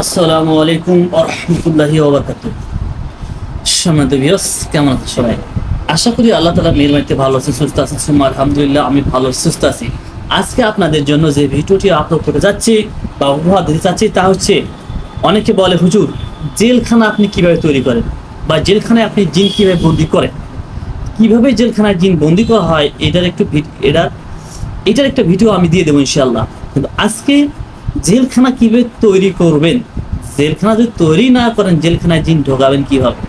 আসসালামু আলাইকুম আরহামতুল্লাহি ওবারাকাতু সম্মানিত ভিউস কেমন আছেন সবাই? আশা করি আল্লাহ তালা মেহরবানিতে ভালো আছেন, সুস্থ আছেন আলহামদুলিল্লাহ, আমি ভালো, সুস্থ আছি। আজকে আপনাদের জন্য যে ভিডিওটি আপলোড করতে যাচ্ছি বা উপহার দিতে চাচ্ছি তা হচ্ছে, অনেকে বলে, হুজুর, জেলখানা আপনি কীভাবে তৈরি করেন বা জেলখানায় আপনি জিন কীভাবে বন্দি করেন? কীভাবে জেলখানায় জিন বন্দি করা হয়, এটার একটু এটার এটার একটা ভিডিও আমি দিয়ে দেবো ইনশাল্লাহ কিন্তু আজকে জেলখানা কীভাবে তৈরি করবেন? জেলখানা যদি তৈরি না করেন, জেলখানায় জিন ঢোকাবেন কীভাবে?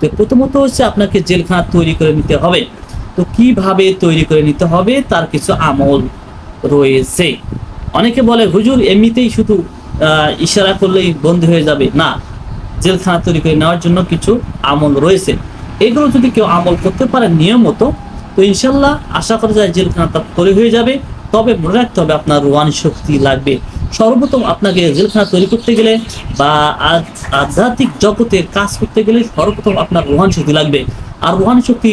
তো প্রথমত হচ্ছে আপনাকে জেলখানা তৈরি করে নিতে হবে। তো কীভাবে তৈরি করে নিতে হবে? তার কিছু আমল রয়েছে। অনেকে বলে, হুজুর, এমনিতেই শুধু ইশারা করলেই বন্দি হয়ে যাবে। না, জেলখানা তৈরি করে নেওয়ার জন্য কিছু আমল রয়েছে। এগুলো যদি কেউ আমল করতে পারে নিয়মিত, তো ইনশাল্লাহ আশা করা যায় জেলখানা তৈরি হয়ে যাবে। তবে মনে রাখতে হবে আপনার রোয়ান শক্তি লাগবে। সর্বপ্রথম আপনাকে জেলখানা তৈরি করতে গেলে বা আধ্যাত্মিক জগতে কাজ করতে গেলে সর্বপ্রথম আপনার রোহান শক্তি লাগবে। আর রোহান শক্তি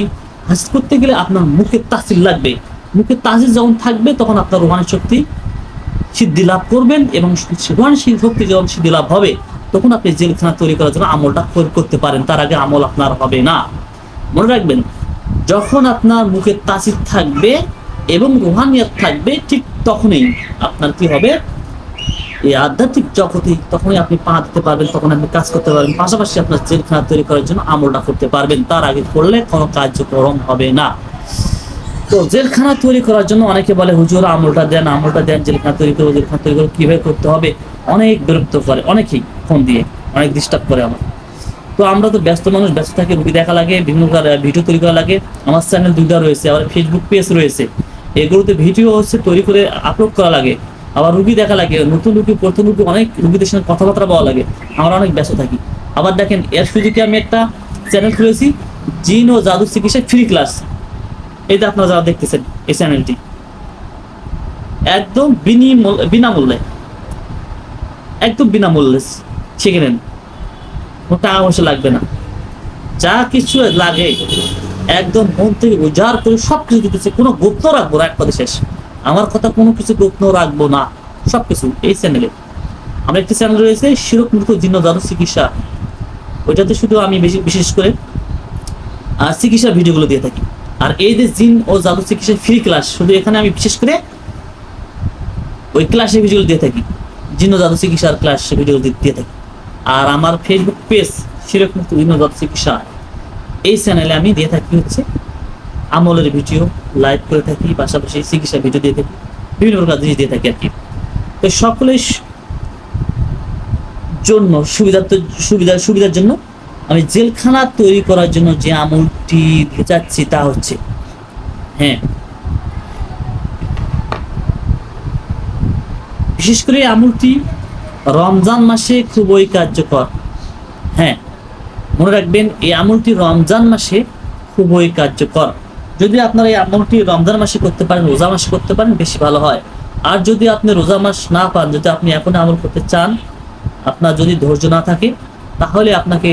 হাসিল করতে গেলে আপনার মুখে তাসিল লাগবে। মুখে তাসিল যখন থাকবে, তখন আপনার রোহানি শক্তি সিদ্ধি লাভ করবেন এবং রোহানি শক্তি যখন সিদ্ধি লাভ হবে, তখন আপনি জেলখানা তৈরি করার জন্য আমলটা প্রয়োগ করতে পারেন। তার আগে আমল আপনার হবে না। মনে রাখবেন, যখন আপনার মুখে তাসির থাকবে এবং রুহানিয়াত থাকবে, ঠিক তখনই আপনার কি হবে? এই আধ্যাত্মিক জগতে তখনই আপনি পা দিতে পারবেন, তখন আপনি কাজ করতে পারবেন, পাশাপাশি আপনার জেলখানা তৈরি করার জন্য আমলটা করতে পারবেন। তার আগে করলে কোনো কার্যক্রম হবে না। তো জেলখানা তৈরি করার জন্য অনেকে বলে, হুজুর, আমলটা দেন আমলটা দেন, জেলখানা তৈরি করব, জেলখানা তৈরি করব। কীভাবে করতে হবে? অনেক বিরক্ত করে, অনেকেই ফোন দিয়ে, অনেক ডিস্টার্ব করে আমার তো আমরা তো ব্যস্ত মানুষ, ব্যস্ত থাকি, রুগী দেখা লাগে, বিভিন্ন ভিডিও তৈরি করা লাগে। আমার চ্যানেল দুইটা রয়েছে আবার ফেসবুক পেজ রয়েছে। এগুলোতে ভিডিও হচ্ছে তৈরি করে আপলোড করা লাগে। আবার রুগী দেখা লাগে, নতুন রুগী, প্রথম রুগী, অনেক রুগীদের সঙ্গে কথাবার্তা বলা লাগে। আমরা অনেক ব্যস্ত থাকি। আবার দেখেন, এর সুযোগে আমি একটা চ্যানেল খুলেছি, জিন ও জাদু চিকিৎসা ফ্রি ক্লাস যে আপনারা যারা দেখতেছেন এই চ্যানেলটি একদম বিনিমূল্য। একদম বিনামূল্যে। শিখে নেন। টাকা পয়সা লাগবে না। যা কিছু লাগে, একদম মন থেকে উজাড় করে সব কিছু দিতেছে। কোনো গুপ্ত রাখব এক কথা শেষ। আমার কথা কোনো কিছু গুপ্ত রাখব না। সব কিছু এই চ্যানেলে আমার একটি চ্যানেল রয়েছে শিরক মৃত জিন্ন জাদু চিকিৎসা। ওইটাতে শুধু আমি বেশি বিশেষ করে চিকিৎসার ভিডিওগুলো দিয়ে থাকি। আর এই যে জিন ও জাদু চিকিৎসা ফ্রি ক্লাস শুধু এখানে আমি বিশেষ করে ওই ক্লাসের ভিডিওগুলো দিয়ে থাকি। জিন ও জাদু চিকিৎসার ক্লাস ভিডিও দিয়ে থাকি। আর আমার ফেসবুক পেজ শিরক মুক্ত জিন ও জাদু চিকিৎসা, এই চ্যানেলে আমি দিয়ে থাকি হচ্ছে আমলের ভিডিও লাইভ করে থাকি, পাশাপাশি চিকিৎসা ভিডিও দিয়ে থাকি, বিভিন্ন প্রকার জিনিস দিয়ে থাকি আর কি। তো সকলের জন্য সুবিধার সুবিধার সুবিধার জন্য আমি জেলখানা তৈরি করার জন্য যে আমলটি চাচ্ছি তা হচ্ছে হ্যাঁ। বিশেষ করে আমলটি রমজান মাসে খুবই কার্যকর হ্যাঁ। মনে রাখবেন, এই আমলটি রমজান মাসে খুবই কার্যকর। যদি আপনারা এই আমলটি রমজান মাসে করতে পারেন, রোজা মাসে করতে পারেন, বেশি ভালো হয়। আর যদি আপনি রোজা মাস না পান, যদি আপনি এখন আমল করতে চান, আপনার যদি ধৈর্য না থাকে, তাহলে আপনাকে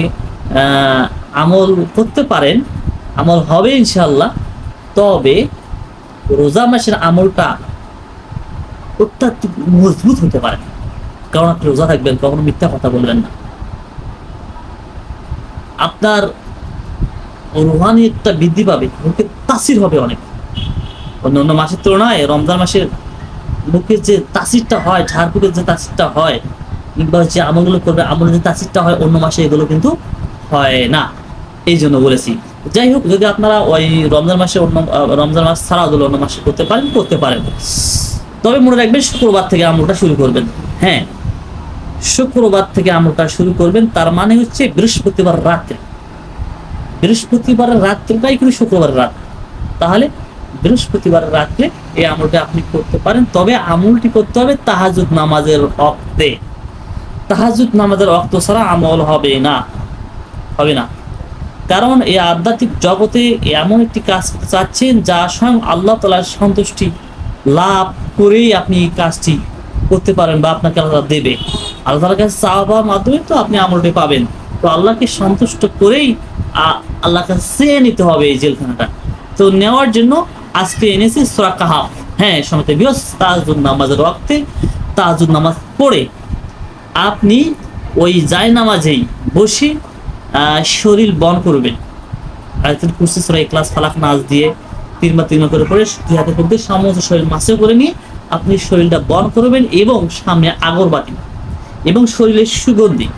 আমল করতে পারেন। আমল হবে ইনশাল্লাহ তবে রোজা মাসের আমলটা অত্যাধিক মজবুত হতে পারে কারণ আপনি রোজা থাকবেন, কখনো মিথ্যা কথা বলবেন না। আপনার রুহানিয়তটা বৃদ্ধি পাবে, মুখে তাসির হবে অনেক। অন্য অন্য মাসের তুলনায় রমজান মাসের মুখের যে তাসিরটা হয়, ঝাড়ফুকের যে তাসিরটা হয়, কিংবা যে আমলগুলো করবে, আমলের যে তাসিরটা হয়, অন্য মাসে এগুলো কিন্তু হয় না। এই জন্য বলেছি। যাই হোক, যদি আপনারা ওই রমজান মাসে অন্য রমজান মাস যদি অন্য মাসে করতে পারেন করতে পারেন। তবে মনে রাখবেন, শুক্রবার থেকে আমলটা শুরু করবেন। হ্যাঁ শুক্রবার থেকে আমলটা শুরু করবেন, তার মানে হচ্ছে বৃহস্পতিবার রাত্রে বৃহস্পতিবার রাত্রিটাই কিন্তু শুক্রবার রাত। তাহলে বৃহস্পতিবার রাত্রে এই আমলটা আপনি করতে পারেন, তবে আমলটি করতে হবে তাহাজুদ নামাজের অক্তে তাহাজুদ নামাজের অক্ত ছাড়া আমল হবে না হবে না। কারণ এই আধ্যাত্মিক জগতে এমন একটি কাজ করতে চাচ্ছেন, যা স্বয়ং আল্লাহ তালার সন্তুষ্টি লাভ করেই আপনি এই কাজটি করতে পারেন বা আপনাকে আল্লাহ দেবে। আল্লাহ তালার কাছে চাওয়া পাওয়ার মাধ্যমে তো আপনি আমলটি পাবেন। তো আল্লাহকে সন্তুষ্ট করেই আ- আল্লাহর কাছে নিতে হবে এই জেলখানাটা। তো নেওয়ার জন্য আজকে এনেছি সোরা কাহাফ। হ্যাঁ সমতে বিয়স তাজুদ নামাজের রক্তে তাজুদ নামাজ পড়ে আপনি ওই যায় নামাজেই বসে শরীর বন করবেন। আয়াতুল কুরসি সূরা ইখলাস ফালাক নাচ দিয়ে তিনবার তিনবার করে পড়ে দুই হাতে করতে সমস্ত শরীর মাসে করে নিয়ে আপনি শরীরটা বন করবেন এবং সামনে আগরবাতি। এবং শরীরের সুগন্ধি।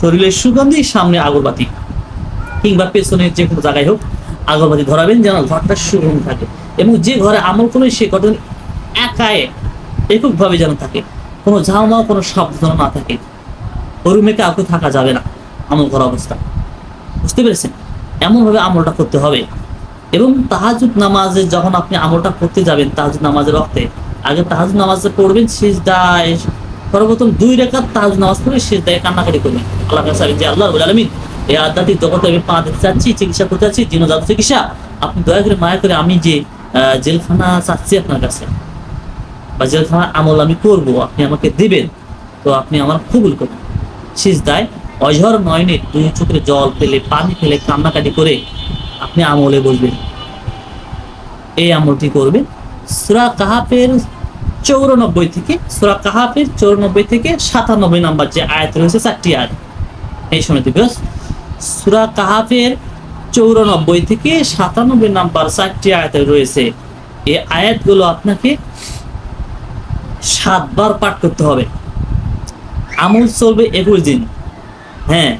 শরীরের সুগন্ধি, সামনে আগরবাতি। কিংবা পেছনের যে কোনো জায়গায় হোক আগরবাতি ধরাবেন, যেন ঘরটা সুগন্ধি থাকে। এবং যে ঘরে আমল করে সে ঘটন একায়ে এককভাবে যেন থাকে। কোনো ঝাউমাও কোনো শব্দ যেন না থাকে। রুমে কাউকে থাকা যাবে না, আমল করা অবস্থা। বুঝতে পেরেছেন? এমনভাবে আমলটা করতে হবে। এবং তাহাজুদ নামাজে যখন আপনি আমলটা করতে যাবেন, তাহাজুদ নামাজের রক্তে আগে তাহাজুদ নামাজে পড়বেন, সিজদায় সর্বপ্রথম দুই রেখাত তাহাজুদ নামাজ পড়ে, সিজদায় কান্নাকাটি করবেন। আল্লাহ কাছে যে আল্লাহ আলমিন এই আধ্যাত্মিক জগতে আমি পা দিতে চাচ্ছি, চিকিৎসা করতে চাচ্ছি জিন জাদু চিকিৎসা। আপনি দয়া করে মায়া করে আমি যে জেলখানা চাচ্ছি আপনার কাছে, বা জেলখানা আমল আমি করব, আপনি আমাকে দিবেন, তো আপনি আমার কবুল করুন। সিজদায় অঝর নয়নে দুই চোখে জল ফেলে, পানি ফেলে কান্নাকাটি করে আপনি আমলে বসবেন। এই আমলটি করবেন সুরা কাহাফের চৌরানব্বই থেকে, সুরা কাহাফের চৌরানব্বই থেকে সাতানব্বই নাম্বার যে আয়াত রয়েছে, চারটি আয়াত। এই সময় দিবস সুরা কাহাফের চৌরানব্বই থেকে সাতানব্বই নাম্বার চারটি আয়াতে রয়েছে। এই আয়াতগুলো আপনাকে সাতবার পাঠ করতে হবে। আমল চলবে একুশ দিন। হ্যাঁ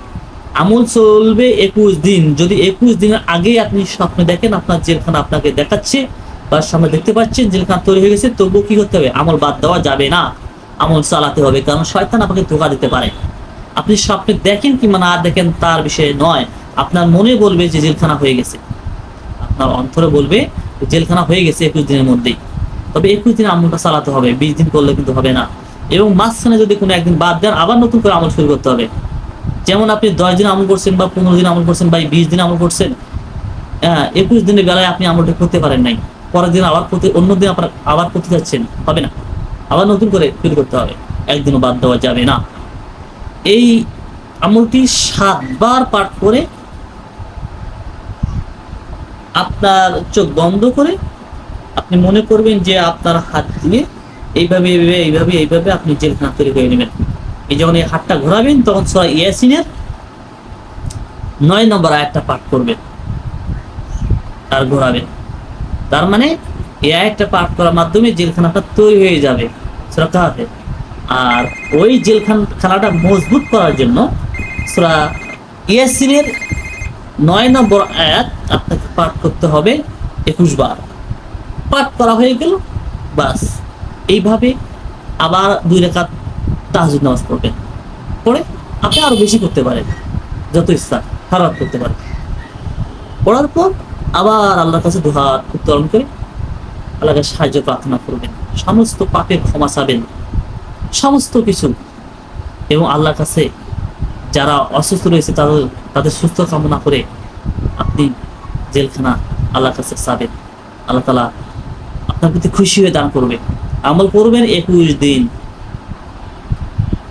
আমল চলবে একুশ দিন। যদি একুশ দিনের আগে আপনি স্বপ্নে দেখেন, আপনার জেলখানা আপনাকে দেখাচ্ছে বা সামনে দেখতে পাচ্ছেন, জেলখানা তৈরি হয়ে গেছে, তবুও কি করতে হবে? আমল বাদ দেওয়া যাবে না। আমল চালাতে হবে, কারণ শয়তান আপনাকে ধোকা দিতে পারে। আপনি স্বপ্নে দেখেন কিংবা না দেখেন তার বিষয়ে নয়। আপনার মনে বলবে যে জেলখানা হয়ে গেছে। আপনার অন্তরে বলবে জেলখানা হয়ে গেছে একুশ দিনের মধ্যেই। তবে একুশ দিন আমলটা চালাতে হবে, বিশ দিন করলে কিন্তু হবে না। এবং মাঝখানে যদি কোনো একদিন বাদ দেন, আবার নতুন করে আমল শুরু করতে হবে। যেমন আপনি দশ দিন আমল করছেন বা পনেরো দিন আমল করছেন বা বিশ দিন আমল করছেন হ্যাঁ একুশ দিনের বেলায় আপনি আমলটা করতে পারেন নাই। পরের দিন আবার করতে, অন্য দিন আপনার আবার করতে যাচ্ছেন, হবে না। আবার নতুন করে শুরু করতে হবে। একদিনও বাদ দেওয়া যাবে না। এই আমলটি সাতবার পাঠ করে আপনার চোখ বন্ধ করে আপনি মনে করবেন যে আপনার হাত দিয়ে এইভাবে এইভাবে এইভাবে এইভাবে আপনি জেল জেলখানা তৈরি করে নেবেন। এই যখন এই হাতটা ঘোরাবেন, তখন সবাই ইয়াসিনের নয় নম্বর আয়াতটা পাঠ করবেন। আর ঘোরাবেন। তার মানে এই আয়াতটা পাঠ করার মাধ্যমে জেলখানাটা তৈরি হয়ে যাবে। সুরা কাহাফে আর ওই জেলখান মজবুত করার জন্য সুরা ইয়াসিনের নয় নম্বর আয়াত আপনাকে পাঠ করতে হবে একুশ বার। পাঠ করা হয়ে গেল, বাস। এইভাবে আবার দুই রেখাত তাহাজুদ নামাজ পড়বেন। পড়ে আপনি আরও বেশি করতে পারেন, যত ইচ্ছা খারাপ করতে পারেন। পড়ার পর আবার আল্লাহর কাছে দুহাত উত্তোলন করে আল্লাহকে সাহায্য প্রার্থনা করবেন। সমস্ত পাপের ক্ষমা চাবেন। সমস্ত কিছু। এবং আল্লাহর কাছে যারা অসুস্থ রয়েছে, তাদের তাদের সুস্থ কামনা করে আপনি জেলখানা আল্লাহর কাছে চাবেন আল্লাহ তালা আপনার প্রতি খুশি হয়ে দান করবে। আমল করবেন একুশ দিন।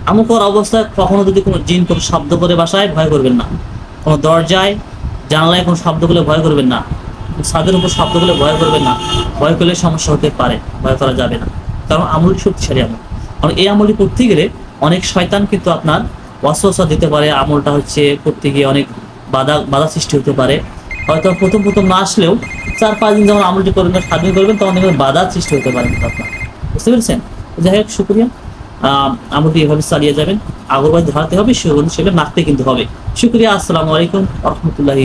আমল করার অবস্থায় কখনো যদি কোনো জিন কোনো শব্দ করে বাসায়, ভয় করবেন না। কোনো দরজায়, জানলায় কোনো শব্দ করলে ভয় করবেন না। ছাদের উপর শব্দ করলে ভয় করবেন না। ভয় করলে সমস্যা হতে পারে, ভয় করা যাবে না। কারণ আমলটি শক্তিশালী আমল। কারণ এই আমলটি করতে গেলে অনেক শয়তান কিন্তু আপনার অস্বসা দিতে পারে, আমলটা হচ্ছে করতে গিয়ে অনেক বাধা বাধা সৃষ্টি হতে পারে। হয়তো প্রথম প্রথম না আসলেও চার, পাঁচ দিন যখন আমলটি করবেন দিন করবেন, তখন দেখবেন বাধা সৃষ্টি হতে পারে কিন্তু আপনার। বুঝতে পেরেছেন? যাই হোক, শুক্রিয়া। আমলটি এভাবে চালিয়ে যাবেন। আগরবাদ ধরাতে হবে সেগুলো সেগুলো মাখতে কিন্তু হবে। শুক্রিয়া, আসসালামু আলাইকুম রহমতুল্লাহি